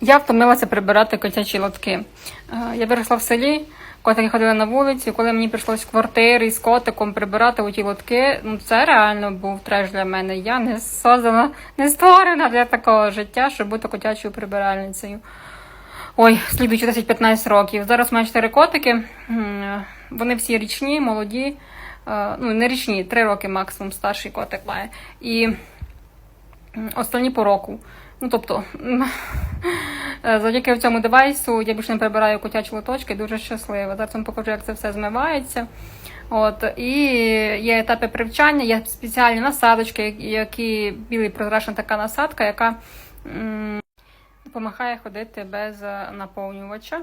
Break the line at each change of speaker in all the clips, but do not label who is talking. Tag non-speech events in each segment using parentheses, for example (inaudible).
Я втомилася прибирати котячі лотки. Е, Я виросла в селі, котики ходили на вулиці. Коли мені прийшлось в квартирі з котиком прибирати оті лотки, ну це реально був треш для мене. Я не создана, не створена для такого життя, щоб бути котячою прибиральницею. Ой, слідуючи 10-15 років. Зараз у мене 4 котики. Вони всі річні, молоді. Е, Ну, не річні, 3 роки максимум старший котик має. І останні по року. Ну, тобто, (laughs) завдяки цьому девайсу я більше не прибираю котячі лоточки, дуже щаслива. Зараз вам покажу, як це все змивається. От, і є етапи привчання, є спеціальні насадочки, які білий прозрачна така насадка, яка допомагає ходити без наповнювача.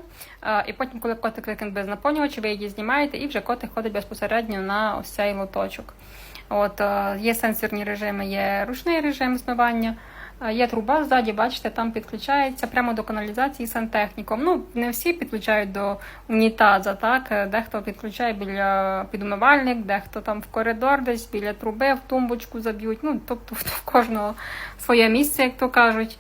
І потім, коли котик кликне без наповнювача, ви її знімаєте, і вже котик ходить безпосередньо на ось цей лоточок. От, є сенсорні режими, є ручний режим змивання. Е, Є труба ззаді, бачите, там підключається прямо до каналізації сантехніком. Ну, не всі підключають до унітаза, так? Е, Дехто підключає біля підумивальник, дехто там в коридор десь біля труби, в тумбочку заб'ють. Ну, тобто в кожного своє місце, як то кажуть.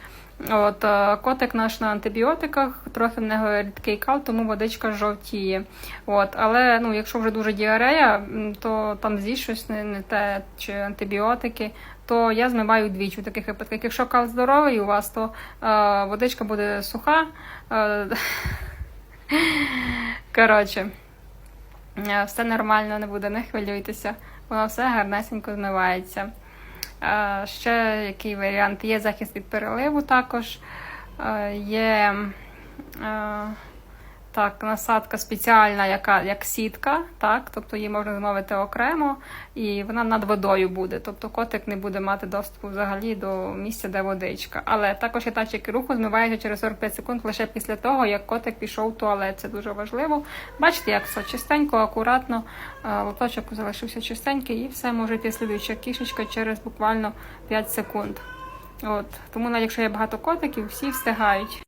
От е, котик наш на антибіотиках, трохи в нього рідкий кал, тому водичка жовтіє. От, але ну, якщо вже дуже діарея, то там з'їсть щось не, не те, чи антибіотики, то я змиваю двічі в таких випадках. Якщо кал здоровий у вас, то е, водичка буде суха. Е, (laughs) коротше, е, все нормально не буде, не хвилюйтеся, воно все гарнесенько змивається. Ще який варіант? Є захист від переливу також. Е, Є е, так, насадка спеціальна, яка як сітка, так, тобто її можна замовити окремо, і вона над водою буде. Тобто котик не буде мати доступу взагалі до місця, де водичка. Але також є датчики руху, змивається через 45 секунд лише після того, як котик пішов в туалет. Це дуже важливо. Бачите, як все чистенько, акуратно, е, лоточок залишився чистенький, і все може йти слідуюча кішечка через буквально 5 секунд. От тому, навіть якщо є багато котиків, всі встигають.